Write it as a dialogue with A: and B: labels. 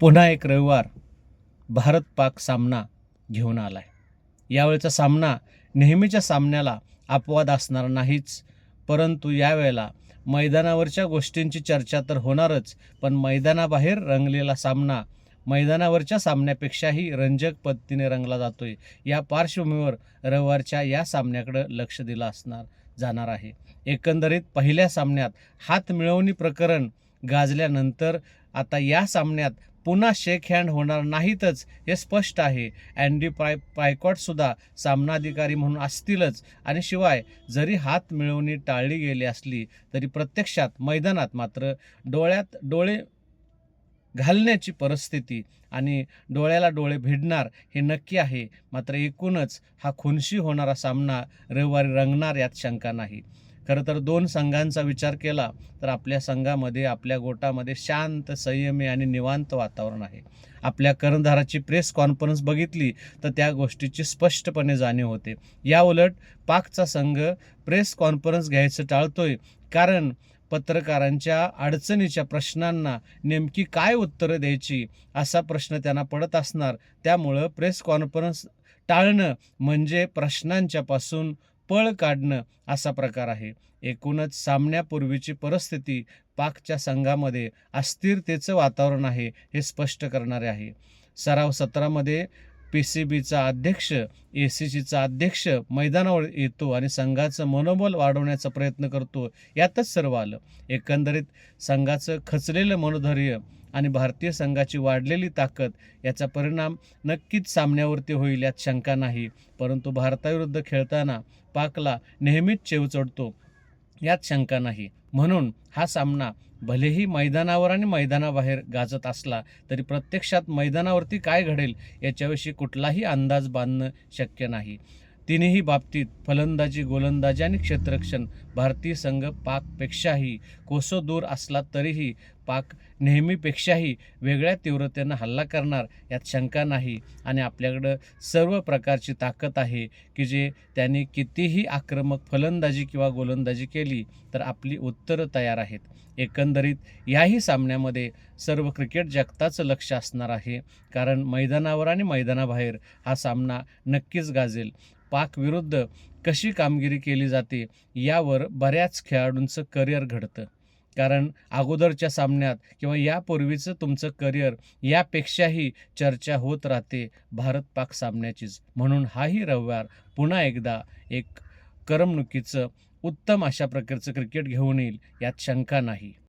A: पुन्हा एक रविवार भारत पाक सामना घेऊन आला आहे यावेळचा सामना नेहमीच्या सामन्याला अपवाद असणार नाहीच परंतु यावेळेला मैदानावरच्या गोष्टींची चर्चा तर होणारच पण मैदानाबाहेर रंगलेला सामना मैदानावरच्या सामन्यापेक्षाही रंजक पद्धतीने रंगला जातोय या पार्श्वभूमीवर रविवारच्या या सामन्याकडं लक्ष दिलं असणार जाणार आहे. एकंदरीत पहिल्या सामन्यात हात मिळवणी प्रकरण गाजल्यानंतर आता या सामन्यात पुन्हा शेक हँड होणार नाहीतच हे स्पष्ट आहे. अँडी पाय पायकॉटसुद्धा सामनाधिकारी म्हणून असतीलच. आणि शिवाय जरी हात मिळवणी टाळली गेली असली तरी प्रत्यक्षात मैदानात मात्र डोळ्यात डोळे घालण्याची परिस्थिती आणि डोळ्याला डोळे भिडणार हे नक्की आहे. मात्र एकूणच हा खुनशी होणारा सामना रविवारी रंगणार यात शंका नाही. खरं तर दोन संघांचा विचार केला तर आपल्या संघामध्ये आपल्या गोटामध्ये शांत संयमी आणि निवांत वातावरण आहे. आपल्या कर्णधाराची प्रेस कॉन्फरन्स बघितली तर त्या गोष्टीची स्पष्टपणे जाणीव होते. या उलट पाकचा संघ प्रेस कॉन्फरन्स घ्यायचं टाळतोय. कारण पत्रकारांच्या अडचणीच्या प्रश्नांना नेमकी काय उत्तरं द्यायची असा प्रश्न त्यांना पडत असणार. त्यामुळं प्रेस कॉन्फरन्स टाळणं म्हणजे प्रश्नांच्यापासून पळ काढणं असा प्रकार आहे. एकूणच सामन्यापूर्वीची परिस्थिती पाकच्या संघामध्ये अस्थिरतेचं वातावरण आहे हे स्पष्ट करणारे आहे. सराव सत्रामध्ये पी सी बीचा अध्यक्ष ए सी सीचा अध्यक्ष मैदानावर येतो आणि संघाचं मनोबल वाढवण्याचा प्रयत्न करतो. यातच सर्व आलं. एकंदरीत संघाचं खचलेलं मनोधैर्य आणि भारतीय संघाची वाढलेली ताकद याचा परिणाम नक्कीच सामन्यावरती होईल यात शंका नाही. परंतु भारताविरुद्ध खेळताना पाकला नेहमीच चेव चढतो. यात शंका नाही. म्हणून हा सामना भलेही मैदानावर आणि मैदानाबाहेर गाजत असला तरी प्रत्यक्षात मैदानावरती काय घडेल याच्याविषयी कुठलाही अंदाज बांधणं शक्य नाही. तिन्ही बाबतीत फलंदाजी गोलंदाजी आणि क्षेत्ररक्षण भारतीय संघ पाकपेक्षाही कोसो दूर असला तरीही पाक नेहमीपेक्षाही वेगळ्या तीव्रतेनं हल्ला करणार यात शंका नाही. आणि आपल्याकडं सर्व प्रकारची ताकद आहे की जे त्यांनी कितीही आक्रमक फलंदाजी किंवा गोलंदाजी केली तर आपली उत्तरं तयार आहेत. एकंदरीत याही सामन्यामध्ये सर्व क्रिकेट जगताचं लक्ष असणार आहे कारण मैदानावर आणि मैदानाबाहेर हा सामना नक्कीच गाजेल. पाकविरुद्ध कशी कामगिरी केली जाते यावर बऱ्याच खेळाडूंचं करिअर घडतं. कारण अगोदरच्या सामन्यात किंवा यापूर्वीचं तुमचं करिअर यापेक्षाही चर्चा होत राहते भारत पाक सामन्याचीच. म्हणून हाही रविवार पुन्हा एकदा एक करमणुकीचं उत्तम अशा प्रकारचं क्रिकेट घेऊन येईल यात शंका नाही.